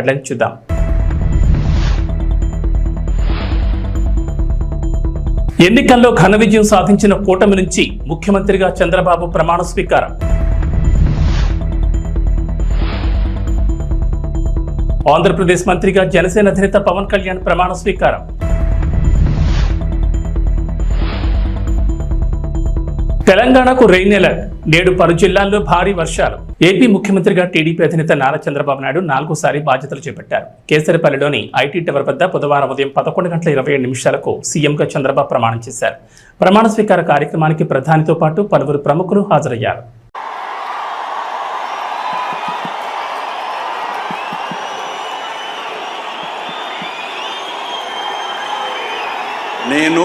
Headline చూద్దాం. ఎన్నికల్లో ఘన విజయం సాధించిన కూటమి నుంచి ముఖ్యమంత్రిగా చంద్రబాబు ప్రమాణ స్వీకారం. ఆంధ్రప్రదేశ్ మంత్రిగా జనసేన అధినేత పవన్ కళ్యాణ్ ప్రమాణ స్వీకారం. తెలంగాణకు రెయిన్ అలర్ట్ నేడు పలు జిల్లాల్లో భారీ వర్షాలు. ఏపీ ముఖ్యమంత్రిగా టీడీపీ అధినేత నారా చంద్రబాబు నాయుడు నాలుగోసారి బాధ్యతలు చేపట్టారు. కేసరిపల్లిలోని ఐటీ టవర్ వద్ద బుధవారం ఉదయం పదకొండు గంటల ఇరవై ఏడు నిమిషాలకు సీఎంగా చంద్రబాబు ప్రమాణం చేశారు. ప్రమాణ స్వీకార కార్యక్రమానికి ప్రధానితో పాటు పలువురు ప్రముఖులు హాజరయ్యారు. నేను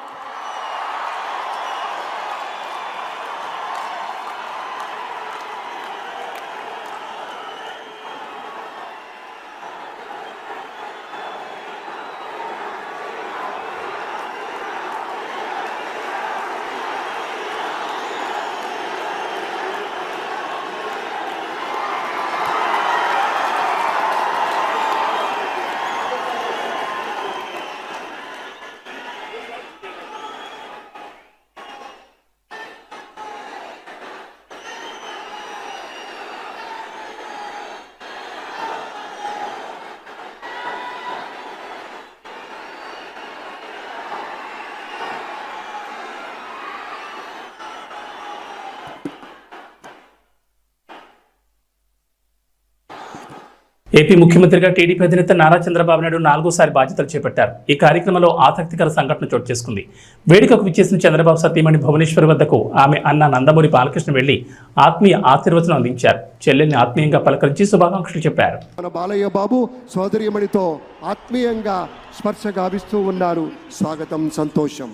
ఏపీ ముఖ్యమంత్రిగా టీడీపీ అధినేత నారా చంద్రబాబు నాయుడు నాలుగోసారి బాధ్యతలు చేపట్టారు. ఈ కార్యక్రమంలో ఆసక్తికర సంఘటన చోటు చేసుకుంది. వేడుకకు విచ్చేసిన చంద్రబాబు సతీమణి భువనేశ్వర్ వద్దకు ఆమె అన్న నందమూరి బాలకృష్ణ వెళ్ళి ఆత్మీయ ఆశీర్వచనం అందించారు. చెల్లెల్ని ఆత్మీయంగా పలకరించి శుభాకాంక్షలు చెప్పారు. మన బాలయ్య బాబు సోదరిమణితో ఆత్మీయంగా స్పర్శ గావిస్తూ ఉన్నారు. స్వాగతం సంతోషం.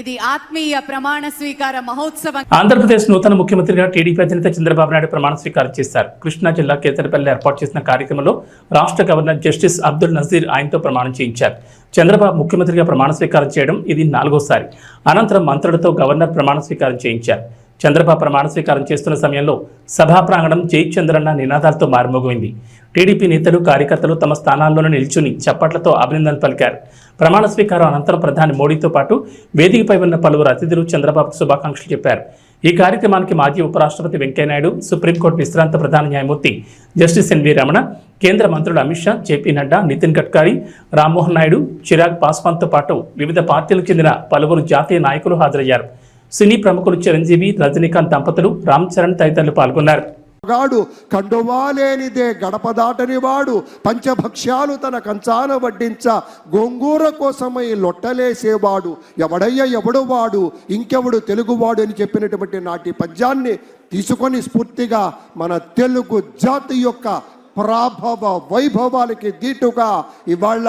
ఇది ఆత్మీయ ప్రమాణ స్వీకార మహోత్సవం. ఆంధ్రప్రదేశ్ నూతన ముఖ్యమంత్రిగా టీడీపీ అధినేత చంద్రబాబు నాయుడు ప్రమాణ స్వీకారం చేశారు. కృష్ణా జిల్లా కేతరపల్లి ఏర్పాటు చేసిన కార్యక్రమంలో రాష్ట్ర గవర్నర్ జస్టిస్ అబ్దుల్ నజీర్ ఆయనతో ప్రమాణం చేయించారు. చంద్రబాబు ముఖ్యమంత్రిగా ప్రమాణ స్వీకారం చేయడం ఇది నాలుగోసారి. అనంతరం మంత్రులతో గవర్నర్ ప్రమాణ స్వీకారం చేయించారు. చంద్రబాబు ప్రమాణ స్వీకారం చేస్తున్న సమయంలో సభా ప్రాంగణం జై చంద్రన్న నినాదాలతో మారుమోగింది టీడీపీ నేతలు కార్యకర్తలు తమ స్థానాల్లోనే నిల్చుని చప్పట్లతో అభినందనలు పలికారు. ప్రమాణ స్వీకారం అనంతరం ప్రధాని మోడీతో పాటు వేదికపై ఉన్న పలువురు అతిథులు చంద్రబాబుకు శుభాకాంక్షలు చెప్పారు. ఈ కార్యక్రమానికి మాజీ ఉపరాష్ట్రపతి వెంకయ్యనాయుడు సుప్రీంకోర్టు విశ్రాంత ప్రధాన న్యాయమూర్తి జస్టిస్ ఎన్వి రమణ కేంద్ర మంత్రులు అమిత్ షా జేపీ నడ్డా నితిన్ గడ్కరీ రామ్మోహన్ నాయుడు చిరాగ్ పాస్వాన్తో పాటు వివిధ పార్టీలకు చెందిన పలువురు జాతీయ నాయకులు హాజరయ్యారు. సినీ ప్రముఖులు చిరంజీవి రజనీకాంత్ దంపతులు రామ్ చరణ్ తదితరులు పాల్గొన్నారు. గాడు కండువా లేనిదే గడప దాటని వాడు పంచభక్ష్యాలు తన కంచాన వడ్డించ గోంగూర కోసమై లొట్టలేసేవాడు. ఎవడయ్య ఎవడు వాడు? ఇంకెవడు తెలుగువాడు అని చెప్పినటువంటి నాటి పద్యాన్ని తీసుకొని స్ఫూర్తిగా మన తెలుగు జాతి యొక్క ప్రాభవ వైభవాలకి దీటుగా ఇవాళ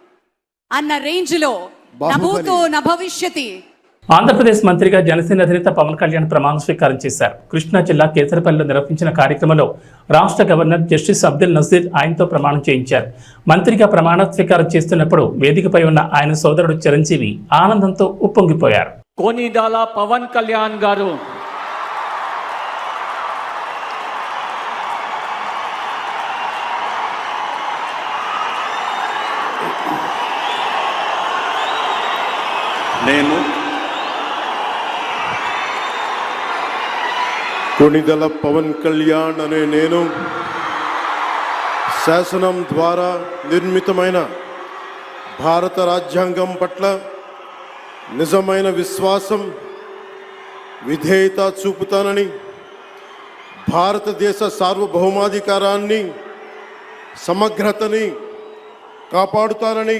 అన్న. నభూతో నభవిష్యతి ఆంధ్రప్రదేశ్ మంత్రిగా జనసేన అధినేత పవన్ కళ్యాణ్ ప్రమాణ స్వీకారం చేశారు. కృష్ణా జిల్లా కేసరపల్లిలో నిర్వహించిన కార్యక్రమంలో రాష్ట్ర గవర్నర్ జస్టిస్ అబ్దుల్ నజీర్ ఆయనతో ప్రమాణం చేయించారు. మంత్రిగా ప్రమాణ స్వీకారం చేస్తున్నప్పుడు వేదికపై ఉన్న ఆయన సోదరుడు చిరంజీవి ఆనందంతో ఉప్పొంగిపోయారు. కోనిడాల పవన్ కళ్యాణ్ గారు నేను కొణిదల పవన్ కళ్యాణ్ అనే నేను శాసనం ద్వారా నిర్మితమైన భారత రాజ్యాంగం పట్ల నిజమైన విశ్వాసం విధేయత చూపుతానని భారతదేశ సార్వభౌమాధికారాన్ని సమగ్రతని కాపాడుతానని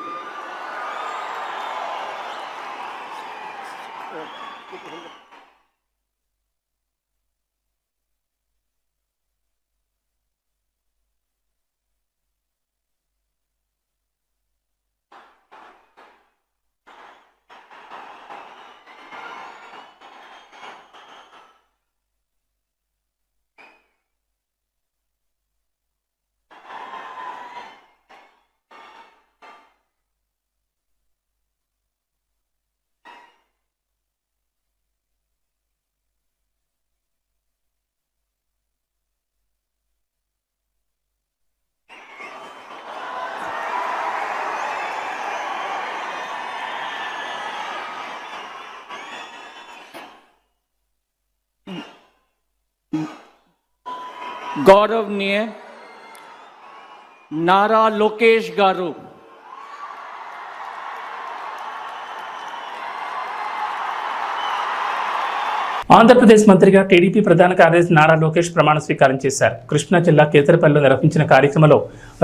గౌరవనీయ నారా లోకేష్ గారు. ఆంధ్రప్రదేశ్ మంత్రిగా టీడీపీ ప్రధాన కార్యదర్శి నారా లోకేష్ ప్రమాణ స్వీకారం చేశారు. కృష్ణా జిల్లా కేసరపల్లిలో నిర్వహించిన కార్యక్రమంలో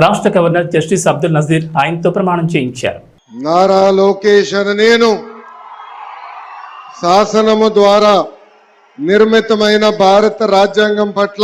రాష్ట్ర గవర్నర్ జస్టిస్ అబ్దుల్ నజీర్ ఆయనతో ప్రమాణం చేయించారు. నారా లోకేష్ అని నేను శాసనము ద్వారా నిర్మితమైన భారత రాజ్యాంగం పట్ల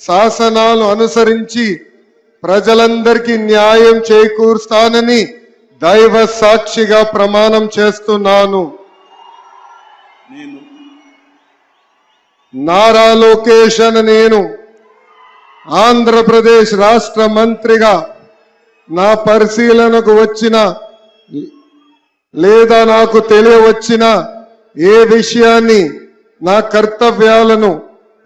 శాసనాలు అనుసరించి ప్రజలందరికీ న్యాయం చేకూరుస్తానని దైవ సాక్షిగా ప్రమాణం చేస్తున్నాను. నేను నారా లోకేష్ అని నేను ఆంధ్రప్రదేశ్ రాష్ట్ర మంత్రిగా నా పరిశీలనకు వచ్చిన లేదా నాకు తెలియవచ్చిన ఏ విషయాన్ని నా కర్తవ్యాలను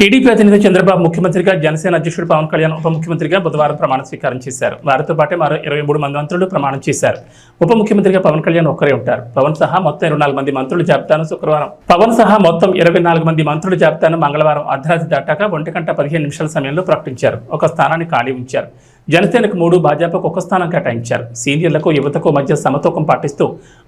టీడీపీ అధినేత చంద్రబాబు ముఖ్యమంత్రిగా జనసేన అధ్యక్షుడు పవన్ కళ్యాణ్ ఉప ముఖ్యమంత్రిగా బుధవారం ప్రమాణ స్వీకారం చేశారు. వారితో పాటే మరో ఇరవై మూడు మంది మంత్రులు ప్రమాణం చేశారు. ఉప ముఖ్యమంత్రిగా పవన్ కళ్యాణ్ ఒక్కరే ఉంటారు. పవన్ సహా మొత్తం ఇరవై నాలుగు మంది మంత్రులు జాబితాను శుక్రవారం. పవన్ సహా మొత్తం ఇరవై నాలుగు మంది మంత్రులు జాబితాను మంగళవారం అర్ధరాత్రి దాటాక ఒంటి గంట పదిహేను నిమిషాల సమయంలో ప్రకటించారు. ఒక స్థానాన్ని ఖాళీ ఉంచారు. జనసేనకు మూడు భాజపాకు ఒక స్థానం కేటాయించారు. సీనియర్లకు యువతకు మధ్య సమతూకం పాటిస్తూ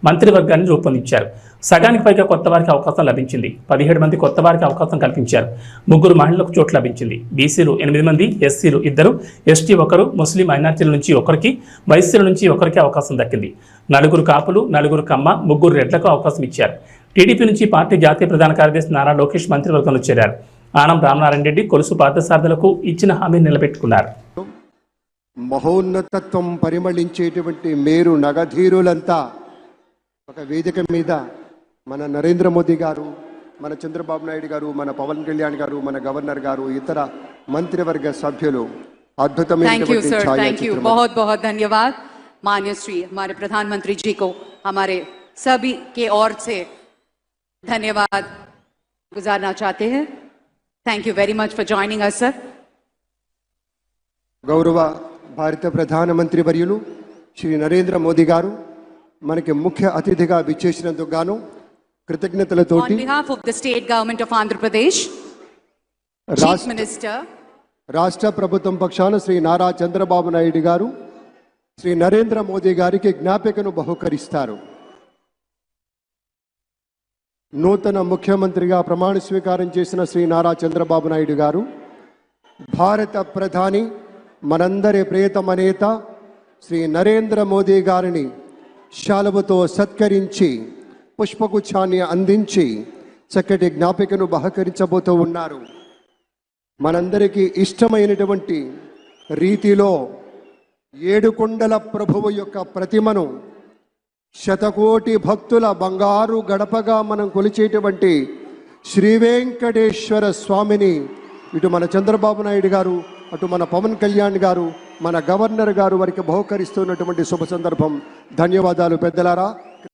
మంత్రివర్గాన్ని రూపొందించారు. సగానికి పైగా కొత్త వారికి అవకాశం లభించింది. పదిహేడు మంది కొత్త వారికి అవకాశం కల్పించారు. ముగ్గురు మహిళలకు చోటు లభించింది. బీసీలు ఎనిమిది మంది ఎస్సీలు ఇద్దరు ఎస్టీ ఒకరు ముస్లిం మైనార్టీల నుంచి ఒకరికి వైశ్యుల నుంచి ఒకరికి అవకాశం దక్కింది. నలుగురు కాపులు నలుగురు కమ్మ ముగ్గురు రెడ్లకు అవకాశం ఇచ్చారు. టీడీపీ నుంచి పార్టీ జాతీయ ప్రధాన కార్యదర్శి నారా లోకేష్ మంత్రివర్గంలో చేరారు. ఆనం రామనారాయణ రెడ్డి కొలుసు పార్థసారథులకు ఇచ్చిన హామీని నిలబెట్టుకున్నారు. మహోన్నతత్వం పరిమళించేటువంటి మేరు నగధీరులంతా ఒక వేదిక మీద మన నరేంద్ర మోదీ గారు మన చంద్రబాబు నాయుడు గారు మన పవన్ కళ్యాణ్ గారు మన గవర్నర్ గారు ఇతర మంత్రివర్గ సభ్యులు थैंक यू అద్భుతమైనటువంటి सर थैंक यू ఛాయాచిత్రం बहुत बहुत धन्यवाद मान्य श्री हमारे प्रधानमंत्री जी को हमारे सभी के ओर से धन्यवाद गुजारना चाहते हैं thank you very much for joining us sir గౌరవ భారత ప్రధానమంత్రి వర్యులు శ్రీ నరేంద్ర మోదీ గారు మనకి ముఖ్య అతిథిగా విచ్చేసినందుకు గాను Pradesh, Chief రాష్ట్ర Minister, రాష్ట్ర ప్రభుత్వం పక్షాన శ్రీ నారా చంద్రబాబు నాయుడు గారు శ్రీ నరేంద్ర మోదీ గారికి జ్ఞాపికను బహుకరిస్తారు. నూతన ముఖ్యమంత్రిగా ప్రమాణ స్వీకారం చేసిన శ్రీ నారా చంద్రబాబు నాయుడు గారు భారత ప్రధాని మనందరి ప్రియతమ నేత శ్రీ నరేంద్ర మోదీ గారిని శాలువతో సత్కరించి పుష్పగుచ్ఛాన్ని అందించి చక్కటి జ్ఞాపికను బహకరించబోతూ ఉన్నారు. మనందరికీ ఇష్టమైనటువంటి రీతిలో ఏడుకొండల ప్రభువు యొక్క ప్రతిమను శతకోటి భక్తుల బంగారు గడపగా మనం కొలిచేటువంటి శ్రీ వెంకటేశ్వర స్వామిని ఇటు మన చంద్రబాబు నాయుడు గారు అటు మన పవన్ కళ్యాణ్ గారు మన గవర్నర్ గారు వారికి బహుకరిస్తున్నటువంటి శుభ సందర్భం. ధన్యవాదాలు పెద్దలారా.